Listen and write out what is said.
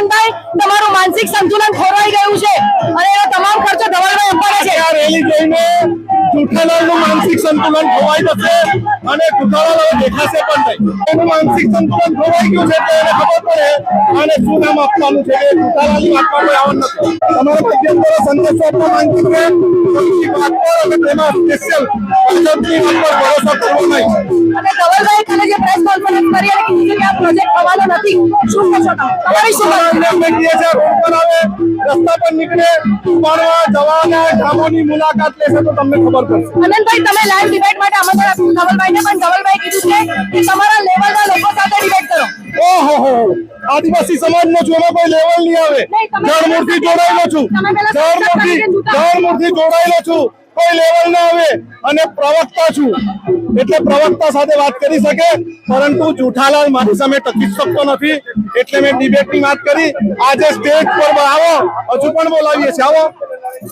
આનંદભાઈ તમારું માનસિક સંતુલન ખોરવાઈ ગયું છે. અને એનો તમામ ખર્ચો ધવલભાઈ અંબાડે છે. આ રેલી જોઈને જુઠ્ઠાલાલનું માનસિક સંતુલન ખોવાઈ જશે અને હવે દેખાશે પણ નહીં. એનું માનસિક સંતુલન ખોવાઈ ગયું છે એટલે એને ખબર પડે અને શું નામ આપવાનું છે. એ જુઠ્ઠાલાલની વાતમાં આવવાનું નથી. તમારા માધ્યમ દ્વારા સંદેશો આપવા માંગુ છું કે વાત પર અને તેમાં સ્પેશિયલ ભાજપની વાત પર ભરોસો કરવો નહીં. અને ધવલભાઈ કાલે જે પ્રેસ કોન્ફરન્સ કરી પ્રોજેક્ટ થવાનો નથી. શું કહેશો તમે? તમારી શું રસ્તા પર નીકળે ભણવા જવાના ગામોની મુલાકાત લેશે તો તમને ખબર પડશે. તમે લાઈવ ડિબેટ માટે આમંત્રણ આપ્યું ધવલભાઈને પણ ધવલભાઈ કીધું છે કે તમારા આદિવાસી સમાજનો છું એમાં કોઈ લેવલ નહીં આવે. તમે જોડાયેલો છું. જૂતા- જળમૂળથી જોડાયેલો છું. કોઈ લેવલ ના આવે. અને પ્રવક્તા છું. એટલે પ્રવક્તા સાથે વાત કરી શકે પરંતુ જુઠાલાલ મારી સામે ટકી શકતો નથી. એટલે મેં ડિબેટની વાત કરી. આજે સ્ટેજ પર આવો. હજુ પણ બોલાવીએ છીએ. આવો.